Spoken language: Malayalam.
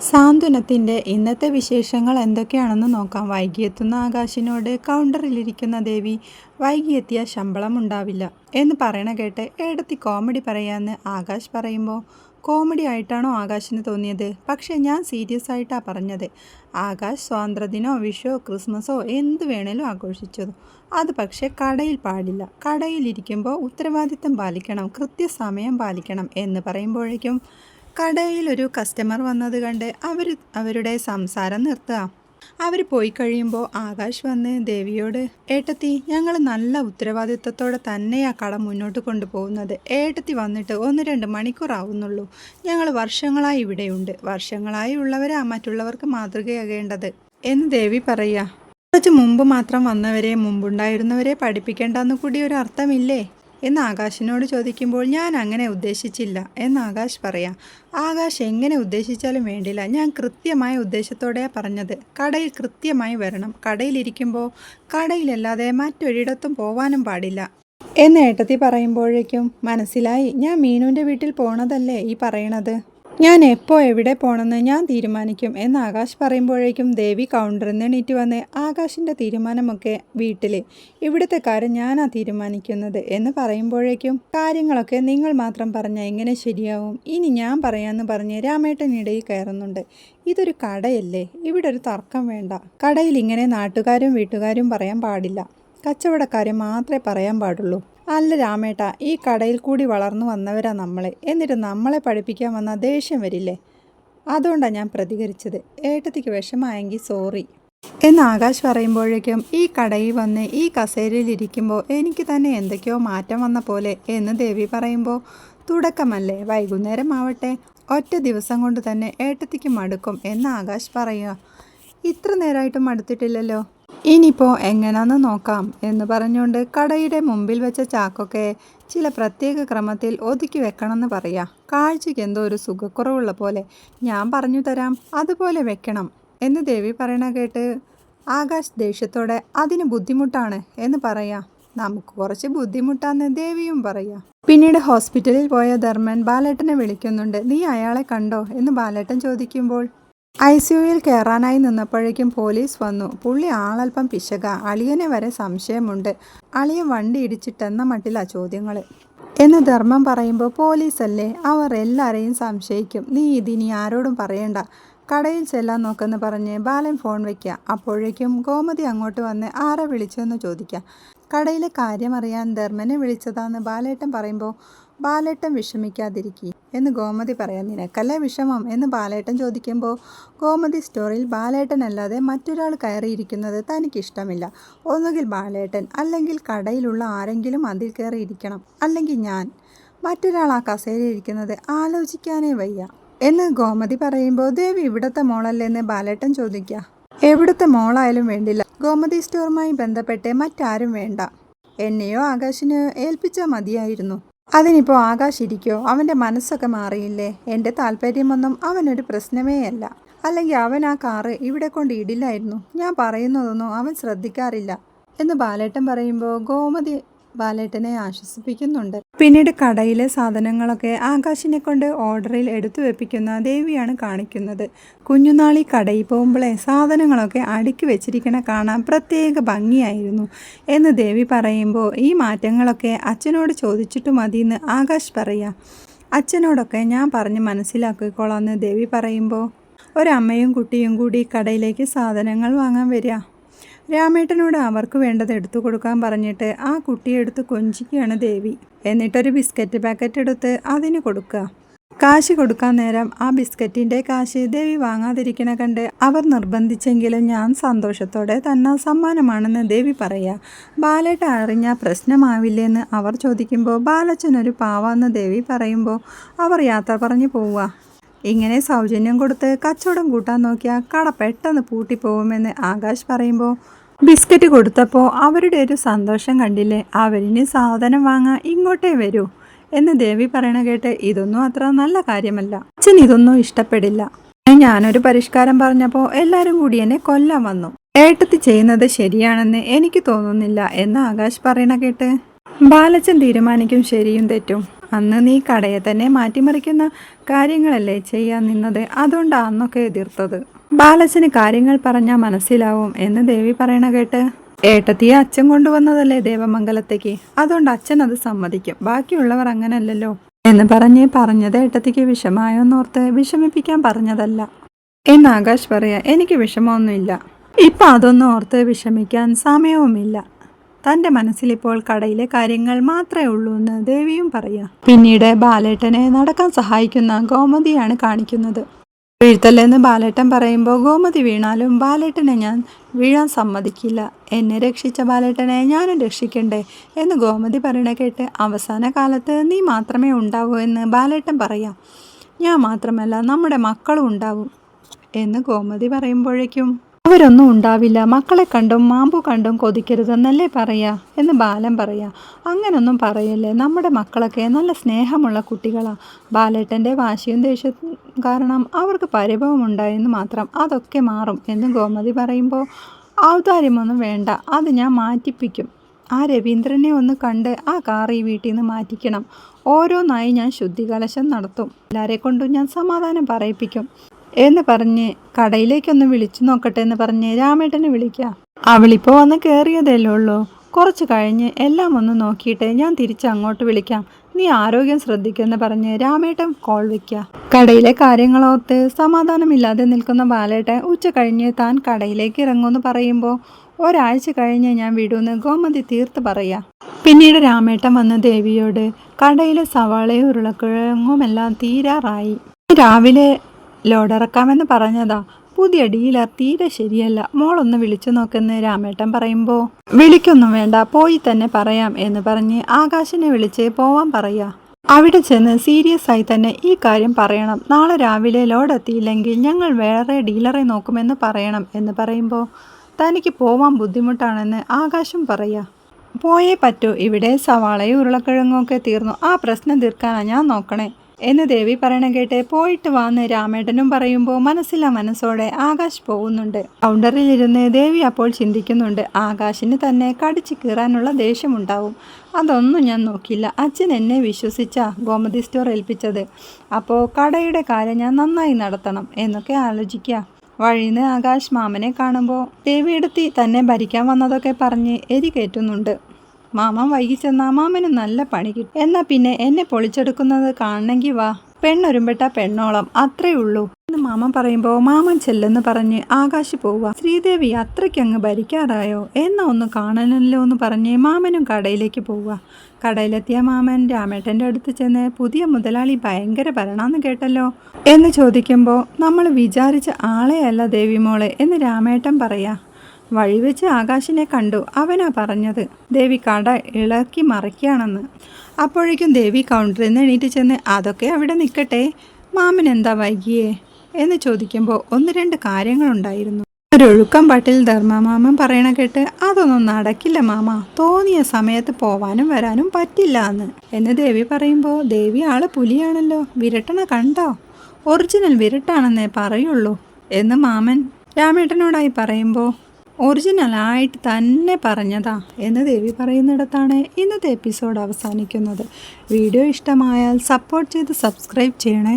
സാന്ത്വനത്തിന്റെ ഇന്നത്തെ വിശേഷങ്ങൾ എന്തൊക്കെയാണെന്ന് നോക്കാം. വൈകിയെത്തുന്ന ആകാശിനോട് കൗണ്ടറിലിരിക്കുന്ന ദേവി വൈകിയെത്തിയ ശമ്പളം ഉണ്ടാവില്ല എന്ന് പറയണ കേട്ട് ഏടത്തി കോമഡി പറയാമെന്ന് ആകാശ് പറയുമ്പോൾ കോമഡി ആയിട്ടാണോ ആകാശിന് തോന്നിയത്? പക്ഷേ ഞാൻ സീരിയസ് ആയിട്ടാണ് പറഞ്ഞത്. ആകാശ് സ്വാതന്ത്ര്യദിനോ വിഷോ ക്രിസ്മസോ എന്ത് വേണേലും ആഘോഷിച്ചതു. അത് പക്ഷേ കടയിൽ പാടില്ല. കടയിലിരിക്കുമ്പോൾ ഉത്തരവാദിത്തം പാലിക്കണം കൃത്യസമയം പാലിക്കണം എന്ന് പറയുമ്പോഴേക്കും കടയിൽ ഒരു കസ്റ്റമർ വന്നത് കണ്ട് അവർ അവരുടെ സംസാരം നിർത്തുക അവർ പോയി കഴിയുമ്പോൾ ആകാശ് വന്ന് ദേവിയോട് ഏട്ടത്തി ഞങ്ങൾ നല്ല ഉത്തരവാദിത്തത്തോടെ തന്നെയാ കട മുന്നോട്ട് കൊണ്ടുപോകുന്നത്. ഏട്ടത്തി വന്നിട്ട് ഒന്ന് രണ്ട് മണിക്കൂറാവുന്നുള്ളൂ ഞങ്ങൾ വർഷങ്ങളായി ഇവിടെയുണ്ട്. വർഷങ്ങളായി ഉള്ളവരാ മറ്റുള്ളവർക്ക് മാതൃകയാകേണ്ടത്. എന്ന് ദേവി പറയുക കുറച്ച് മുമ്പ് മാത്രം വന്നവരെ മുമ്പുണ്ടായിരുന്നവരെ പഠിപ്പിക്കേണ്ടെന്ന് കൂടി ഒരു അർത്ഥമില്ലേ? എന്ന് ആകാശിനോട് ചോദിക്കുമ്പോൾ ഞാൻ അങ്ങനെ ഉദ്ദേശിച്ചില്ല എന്ന് ആകാശ് പറയാം. ആകാശ് എങ്ങനെ ഉദ്ദേശിച്ചാലും വേണ്ടില്ല. ഞാൻ കൃത്യമായ ഉദ്ദേശത്തോടെയാണ് പറഞ്ഞത്. കടയിൽ കൃത്യമായി വരണം. കടയിലിരിക്കുമ്പോൾ കടയിലല്ലാതെ മറ്റൊരിടത്തും പോവാനും പാടില്ല എന്ന് ഏട്ടത്തി പറയുമ്പോഴേക്കും മനസ്സിലായി. ഞാൻ മീനുവിന്റെ വീട്ടിൽ പോണതല്ലേ ഈ പറയണത്? ഞാൻ എപ്പോൾ എവിടെ പോകണമെന്ന് ഞാൻ തീരുമാനിക്കും എന്ന് ആകാശ് പറയുമ്പോഴേക്കും ദേവി കൗണ്ടറിൽ നിന്ന് എണീറ്റ് വന്ന് ആകാശിന്റെ തീരുമാനമൊക്കെ വീട്ടിൽ ഇവിടുത്തെ കാര്യം ഞാനാ തീരുമാനിക്കുന്നത് എന്ന് പറയുമ്പോഴേക്കും കാര്യങ്ങളൊക്കെ നിങ്ങൾ മാത്രം പറഞ്ഞാൽ എങ്ങനെ ശരിയാവും? ഇനി ഞാൻ പറയാമെന്ന് പറഞ്ഞ് രാമേട്ടനിടയിൽ കയറുന്നുണ്ട്. ഇതൊരു കടയല്ലേ? ഇവിടെ ഒരു തർക്കം വേണ്ട. കടയിൽ ഇങ്ങനെ നാട്ടുകാരും വീട്ടുകാരും പറയാൻ പാടില്ല. കച്ചവടക്കാരെ മാത്രമേ പറയാൻ പാടുള്ളൂ. അല്ല രാമേട്ട ഈ കടയിൽ കൂടി വളർന്നു വന്നവരാ നമ്മളെ. എന്നിട്ട് നമ്മളെ പഠിപ്പിക്കാൻ വന്ന ദേഷ്യം വരില്ലേ? അതുകൊണ്ടാണ് ഞാൻ പ്രതികരിച്ചത്. ഏട്ടത്തിക്ക് വിഷമായെങ്കിൽ സോറി. എന്ന് ആകാശ് പറയുമ്പോഴേക്കും ഈ കടയിൽ വന്ന് ഈ കസേരയിൽ ഇരിക്കുമ്പോൾ എനിക്ക് തന്നെ എന്തൊക്കെയോ മാറ്റം വന്ന പോലെ എന്ന് ദേവി പറയുമ്പോൾ തുടക്കമല്ലേ? വൈകുന്നേരം ആവട്ടെ. ഒറ്റ ദിവസം കൊണ്ട് തന്നെ ഏട്ടത്തിക്ക് മടുക്കും എന്ന് ആകാശ് പറയുക ഇത്ര നേരമായിട്ടും മടുത്തിട്ടില്ലല്ലോ? ഇനിയിപ്പോൾ എങ്ങനെയാണെന്ന് നോക്കാം എന്ന് പറഞ്ഞുകൊണ്ട് കടയുടെ മുമ്പിൽ വെച്ച ചാക്കൊക്കെ ചില പ്രത്യേക ക്രമത്തിൽ ഒതുക്കി വെക്കണമെന്ന് പറയാം. കാഴ്ചയ്ക്ക് എന്തോ ഒരു സുഖക്കുറവുള്ള പോലെ ഞാൻ പറഞ്ഞു തരാം അതുപോലെ വെക്കണം എന്ന് ദേവി പറയണ കേട്ട് ആകാശ് ദേഷ്യത്തോടെ അതിന് ബുദ്ധിമുട്ടാണ് എന്ന് പറയാം. നമുക്ക് കുറച്ച് ബുദ്ധിമുട്ടാന്ന് ദേവിയും പറയാം. പിന്നീട് ഹോസ്പിറ്റലിൽ പോയ ധർമ്മൻ ബാലേട്ടനെ വിളിക്കുന്നുണ്ട് നീ അയാളെ കണ്ടോ? എന്ന് ബാലേട്ടൻ ചോദിക്കുമ്പോൾ ഐ സിയുയിൽ കയറാനായി നിന്നപ്പോഴേക്കും പോലീസ് വന്നു. പുള്ളി ആളൽപ്പം പിശക. അളിയനെ വരെ സംശയമുണ്ട്. അളിയൻ വണ്ടി ഇടിച്ചിട്ടെന്ന മട്ടിലാ ചോദ്യങ്ങൾ എന്ന് ധർമ്മം പറയുമ്പോൾ പോലീസല്ലേ? അവർ എല്ലാവരെയും സംശയിക്കും. നീ ഇതിനി ആരോടും പറയണ്ട. കടയിൽ ചെല്ലാൻ നോക്കെന്ന് പറഞ്ഞ് ബാലൻ ഫോൺ വയ്ക്കുക അപ്പോഴേക്കും ഗോമതി അങ്ങോട്ട് വന്ന് ആരെ വിളിച്ചെന്ന് ചോദിക്കുക കടയിലെ കാര്യം അറിയാൻ ധർമ്മനെ വിളിച്ചതാന്ന് ബാലേട്ടൻ പറയുമ്പോൾ ബാലേട്ടൻ വിഷമിക്കാതിരിക്കുക എന്ന് ഗോമതി പറയാൻ നിനക്കല്ലേ വിഷമം? എന്ന് ബാലേട്ടൻ ചോദിക്കുമ്പോൾ ഗോമതി സ്റ്റോറിൽ ബാലേട്ടനല്ലാതെ മറ്റൊരാൾ കയറിയിരിക്കുന്നത് തനിക്കിഷ്ടമില്ല. ഒന്നുകിൽ ബാലേട്ടൻ അല്ലെങ്കിൽ കടയിലുള്ള ആരെങ്കിലും അതിൽ കയറിയിരിക്കണം. അല്ലെങ്കിൽ ഞാൻ. മറ്റൊരാൾ ആ കസേരയിരിക്കുന്നത് ആലോചിക്കാനേ വയ്യ. എന്ന് ഗോമതി പറയുമ്പോൾ ദേവി ഇവിടുത്തെ മോളല്ലെന്ന് ബാലേട്ടൻ ചോദിക്കുക. എവിടുത്തെ മോളായാലും വേണ്ടില്ല. ഗോമതി സ്റ്റോറുമായി ബന്ധപ്പെട്ട് മറ്റാരും വേണ്ട. എന്നെയോ ആകാശിനെയോ ഏൽപ്പിച്ചാൽ മതിയായിരുന്നു. അതിനിപ്പോൾ ആകാശ് ഇരിക്കോ അവന്റെ മനസ്സൊക്കെ മാറിയില്ലേ? എന്റെ താല്പര്യമൊന്നും അവനൊരു പ്രശ്നമേ അല്ല. അല്ലെങ്കിൽ അവൻ ആ കാറ് ഇവിടെ കൊണ്ട് ഇടില്ലായിരുന്നു. ഞാൻ പറയുന്നതൊന്നും അവൻ ശ്രദ്ധിക്കാറില്ല. എന്ന് ബാലേട്ടൻ പറയുമ്പോൾ ഗോമതി ബാലേട്ടനെ ആശ്വസിപ്പിക്കുന്നുണ്ട്. പിന്നീട് കടയിലെ സാധനങ്ങളൊക്കെ ആകാശിനെ കൊണ്ട് ഓർഡറിൽ എടുത്തു വെപ്പിക്കുന്ന ദേവിയാണ് കാണിക്കുന്നത്. കുഞ്ഞുനാളി കടയിൽ പോകുമ്പോഴേ സാധനങ്ങളൊക്കെ അടുക്കി വെച്ചിരിക്കണ കാണാൻ പ്രത്യേക ഭംഗിയായിരുന്നു എന്ന് ദേവി പറയുമ്പോൾ ഈ മാറ്റങ്ങളൊക്കെ അച്ഛനോട് ചോദിച്ചിട്ട് മതിയെന്ന് ആകാശ് പറയാം. അച്ഛനോടൊക്കെ ഞാൻ പറഞ്ഞ് മനസ്സിലാക്കിക്കോളാം എന്ന് ദേവി പറയുമ്പോൾ ഒരമ്മയും കുട്ടിയും കൂടി കടയിലേക്ക് സാധനങ്ങൾ വാങ്ങാൻ വരിക രാമേട്ടനോട് അവർക്ക് വേണ്ടത് എടുത്തു കൊടുക്കാൻ പറഞ്ഞിട്ട് ആ കുട്ടിയെടുത്ത് കൊഞ്ചിക്കുകയാണ് ദേവി. എന്നിട്ടൊരു ബിസ്ക്കറ്റ് പാക്കറ്റ് എടുത്ത് അതിന് കൊടുക്കുക. കാശ് കൊടുക്കാൻ നേരം ആ ബിസ്ക്കറ്റിന്റെ കാശ് ദേവി വാങ്ങാതിരിക്കണ കണ്ട് അവർ നിർബന്ധിച്ചെങ്കിലും ഞാൻ സന്തോഷത്തോടെ തന്നെ സമ്മാനമാണെന്ന് ദേവി പറയുക ബാലേട്ട അറിഞ്ഞ പ്രശ്നമാവില്ലെന്ന് അവർ ചോദിക്കുമ്പോൾ ബാലച്ചനൊരു പാവാന്ന് ദേവി പറയുമ്പോൾ അവർ യാത്ര പറഞ്ഞു പോവുക. ഇങ്ങനെ സൗജന്യം കൊടുത്ത് കച്ചവടം കൂട്ടാൻ നോക്കിയാൽ കട പെട്ടെന്ന് പൂട്ടിപ്പോകുമെന്ന് ആകാശ് പറയുമ്പോൾ ബിസ്ക്കറ്റ് കൊടുത്തപ്പോൾ അവരുടെ ഒരു സന്തോഷം കണ്ടില്ലേ? അവരിന് സാധനം വാങ്ങാൻ ഇങ്ങോട്ടേ വരൂ. എന്ന് ദേവി പറയണ കേട്ട് ഇതൊന്നും അത്ര നല്ല കാര്യമല്ല. അച്ഛൻ ഇതൊന്നും ഇഷ്ടപ്പെടില്ല. ഞാനൊരു പരിഷ്കാരം പറഞ്ഞപ്പോൾ എല്ലാവരും കൂടി എന്നെ കൊല്ലാൻ വന്നു. ഏട്ടത്തി ചെയ്യുന്നത് ശരിയാണെന്ന് എനിക്ക് തോന്നുന്നില്ല എന്ന് ആകാശ് പറയണ കേട്ട് ബാലച്ചൻ തീരുമാനിക്കും ശരിയും തെറ്റും. അന്ന് നീ കടയെ തന്നെ മാറ്റിമറിക്കുന്ന കാര്യങ്ങളല്ലേ ചെയ്യാൻ നിന്നത്? അതുകൊണ്ടാണ് അന്നൊക്കെ എതിർത്തത്. ബാലച്ചന് കാര്യങ്ങൾ പറഞ്ഞാൽ മനസ്സിലാവും എന്ന് ദേവി പറയണ കേട്ട്. ഏട്ടത്തിയെ അച്ഛൻ കൊണ്ടുവന്നതല്ലേ ദേവമംഗലത്തേക്ക്? അതുകൊണ്ട് അച്ഛൻ അത് സമ്മതിക്കും. ബാക്കിയുള്ളവർ അങ്ങനല്ലല്ലോ. എന്ന് പറഞ്ഞ് പറഞ്ഞത് ഏട്ടത്തിക്ക് വിഷമായോന്നോർത്ത് വിഷമിപ്പിക്കാൻ പറഞ്ഞതല്ല. എന്ന് ആകാശ് പറയാ എനിക്ക് വിഷമമൊന്നുമില്ല. ഇപ്പൊ അതൊന്നും ഓർത്ത് വിഷമിക്കാൻ സമയവുമില്ല. തന്റെ മനസ്സിലിപ്പോൾ കടയിലെ കാര്യങ്ങൾ മാത്രമേ ഉള്ളൂ എന്ന് ദേവിയും പറയാം. പിന്നീട് ബാലേട്ടനെ നടക്കാൻ സഹായിക്കുന്ന ഗോമതിയാണ് കാണിക്കുന്നത്. വീഴ്ത്തല്ലെന്ന് ബാലേട്ടൻ പറയുമ്പോൾ ഗോമതി വീണാലും ബാലേട്ടനെ ഞാൻ വീഴാൻ സമ്മതിക്കില്ല. എന്നെ രക്ഷിച്ച ബാലേട്ടനെ ഞാനും രക്ഷിക്കണ്ടേ എന്ന് ഗോമതി പറയണ കേട്ട് അവസാന കാലത്ത് നീ മാത്രമേ ഉണ്ടാവൂ എന്ന് ബാലേട്ടൻ പറയാം. ഞാൻ മാത്രമല്ല നമ്മുടെ മക്കളും ഉണ്ടാവും എന്ന് ഗോമതി പറയുമ്പോഴേക്കും അവരൊന്നും ഉണ്ടാവില്ല. മക്കളെ കണ്ടും മാമ്പു കണ്ടും കൊതിക്കരുതെന്നല്ലേ പറയാ? എന്ന് ബാലൻ പറയാ. അങ്ങനൊന്നും പറയല്ലേ. നമ്മുടെ മക്കളൊക്കെ നല്ല സ്നേഹമുള്ള കുട്ടികളാ. ബാലേട്ടന്റെ വാശിയും ദേഷ്യവും കാരണം അവർക്ക് പരിഭവം ഉണ്ടായെന്ന് മാത്രം അതൊക്കെ മാറും എന്ന് ഗോമതി പറയുമ്പോൾ ഔദാര്യമൊന്നും വേണ്ട. അത് ഞാൻ മാറ്റിപ്പിക്കും. ആ രവീന്ദ്രനെ ഒന്ന് കണ്ട് ആ കാർ ഈ വീട്ടിൽ നിന്ന് മാറ്റിക്കണം. ഓരോന്നായി ഞാൻ ശുദ്ധികലശം നടത്തും. എല്ലാവരെ കൊണ്ടും ഞാൻ സമാധാനം പറയിപ്പിക്കും. എന്ന് പറഞ്ഞ് കടയിലേക്കൊന്ന് വിളിച്ചു നോക്കട്ടെ എന്ന് പറഞ്ഞ് രാമേട്ടനെ വിളിക്കാം. അവളിപ്പോൾ വന്ന് കയറിയതല്ലേ ഉള്ളൂ. കുറച്ച് കഴിഞ്ഞ് എല്ലാം ഒന്ന് നോക്കിയിട്ട് ഞാൻ തിരിച്ച് അങ്ങോട്ട് വിളിക്കാം. നീ ആരോഗ്യം ശ്രദ്ധിക്കുമെന്ന് പറഞ്ഞ് രാമേട്ടൻ കോൾ വയ്ക്കുക കടയിലെ കാര്യങ്ങളോർത്ത് സമാധാനമില്ലാതെ നിൽക്കുന്ന ബാലേട്ടൻ ഉച്ച കഴിഞ്ഞ് താൻ കടയിലേക്ക് ഇറങ്ങുമെന്ന് പറയുമ്പോൾ ഒരാഴ്ച കഴിഞ്ഞ് ഞാൻ വിടുമെന്ന് ഗോമതി തീർത്ത് പറയാ. പിന്നീട് രാമേട്ടൻ വന്ന ദേവിയോട് കടയിലെ സവാളയും ഉരുളക്കിഴങ്ങുമെല്ലാം തീരാറായി. രാവിലെ ലോഡിറക്കാമെന്ന് പറഞ്ഞതാ. പുതിയ ഡീലർ തീരെ ശരിയല്ല. മോളൊന്ന് വിളിച്ചു നോക്കുന്ന രാമേട്ടൻ പറയുമ്പോൾ വിളിക്കൊന്നും വേണ്ട പോയി തന്നെ പറയാം എന്ന് പറഞ്ഞ് ആകാശിനെ വിളിച്ച് പോവാൻ പറയാ. അവിടെ ചെന്ന് സീരിയസ് ആയി തന്നെ ഈ കാര്യം പറയണം. നാളെ രാവിലെ ലോഡ് എത്തിയില്ലെങ്കിൽ ഞങ്ങൾ വേറെ ഡീലറെ നോക്കുമെന്ന് പറയണം എന്ന് പറയുമ്പോൾ തനിക്ക് പോവാൻ ബുദ്ധിമുട്ടാണെന്ന് ആകാശം പറയാ. പോയേ പറ്റൂ. ഇവിടെ സവാളയും ഉരുളക്കിഴങ്ങും ഒക്കെ തീർന്നു. ആ പ്രശ്നം തീർക്കാനാണ് ഞാൻ നോക്കണേ. എന്ന് ദേവി പറയണ കേട്ട് പോയിട്ട് വാന്ന് രാമേട്ടനും പറയുമ്പോൾ മനസ്സിലാ മനസ്സോടെ ആകാശ് പോകുന്നുണ്ട്. കൗണ്ടറിൽ ഇരുന്ന് ദേവി അപ്പോൾ ചിന്തിക്കുന്നുണ്ട് ആകാശിന് തന്നെ കടിച്ചു കീറാനുള്ള ദേഷ്യമുണ്ടാവും. അതൊന്നും ഞാൻ നോക്കില്ല അച്ഛൻ എന്നെ വിശ്വസിച്ച ഗോമതി സ്റ്റോർ ഏൽപ്പിച്ചത്. അപ്പോൾ കടയുടെ കാര്യം ഞാൻ നന്നായി നടത്തണം എന്നൊക്കെ ആലോചിക്കുക വഴിന്ന് ആകാശ് മാമനെ കാണുമ്പോൾ ദേവിയെടുത്തി തന്നെ ഭരിക്കാൻ വന്നതൊക്കെ പറഞ്ഞ് എരി കയറ്റുന്നുണ്ട്. മാമൻ വൈകി ചെന്നാ മാമന് നല്ല പണി കിട്ടും. എന്നാ പിന്നെ എന്നെ പൊളിച്ചെടുക്കുന്നത് കാണണമെങ്കിൽ വാ. പെണ്ണൊരുമ്പെട്ട പെണ്ണോളം അത്രേ ഉള്ളൂ. എന്ന് മാമൻ പറയുമ്പോൾ മാമൻ ചെല്ലെന്ന് പറഞ്ഞ് ആകാശ് പോവുക. ശ്രീദേവി അത്രയ്ക്കങ്ങ് ഭരിക്കാറായോ? എന്നാ ഒന്ന് കാണണമല്ലോ എന്ന് പറഞ്ഞ് മാമനും കടയിലേക്ക് പോവുക. കടയിലെത്തിയ മാമൻ രാമേട്ടന്റെ അടുത്ത് ചെന്ന് പുതിയ മുതലാളി ഭയങ്കര ഭരണാന്ന് കേട്ടല്ലോ? എന്ന് ചോദിക്കുമ്പോൾ നമ്മൾ വിചാരിച്ച ആളെയല്ല ദേവിമോളെ എന്ന് രാമേട്ടൻ പറയാ. വഴിവെച്ച് ആകാശിനെ കണ്ടു. അവനാ പറഞ്ഞത്. ദേവി കട ഇളക്കി മറിക്കുകയാണെന്ന്. അപ്പോഴേക്കും ദേവി കൗണ്ടറിൽ നിന്ന് എണീറ്റ് ചെന്ന് അതൊക്കെ അവിടെ നിൽക്കട്ടെ. മാമൻ എന്താ വൈകിയേ? എന്ന് ചോദിക്കുമ്പോൾ ഒന്ന് രണ്ട് കാര്യങ്ങളുണ്ടായിരുന്നു ഒരൊഴുക്കം പട്ടിൽ ധർമ്മമാമൻ പറയണ കേട്ട് അതൊന്നും നടക്കില്ല മാമ. തോന്നിയ സമയത്ത് പോവാനും വരാനും പറ്റില്ല എന്ന്. എന്ന് ദേവി പറയുമ്പോൾ ദേവി ആൾ പുലിയാണല്ലോ. വിരട്ടണ കണ്ടോ? ഒറിജിനൽ വിരട്ടാണെന്നേ പറയുള്ളൂ. എന്ന് മാമൻ രാമേട്ടനോടായി പറയുമ്പോൾ ഒറിജിനലായിട്ട് തന്നെ പറഞ്ഞതാ എന്ന് ദേവി പറയുന്നിടത്താണ് ഇന്നത്തെ എപ്പിസോഡ് അവസാനിക്കുന്നത്. വീഡിയോ ഇഷ്ടമായാൽ സപ്പോർട്ട് ചെയ്ത് സബ്സ്ക്രൈബ് ചെയ്യണേ.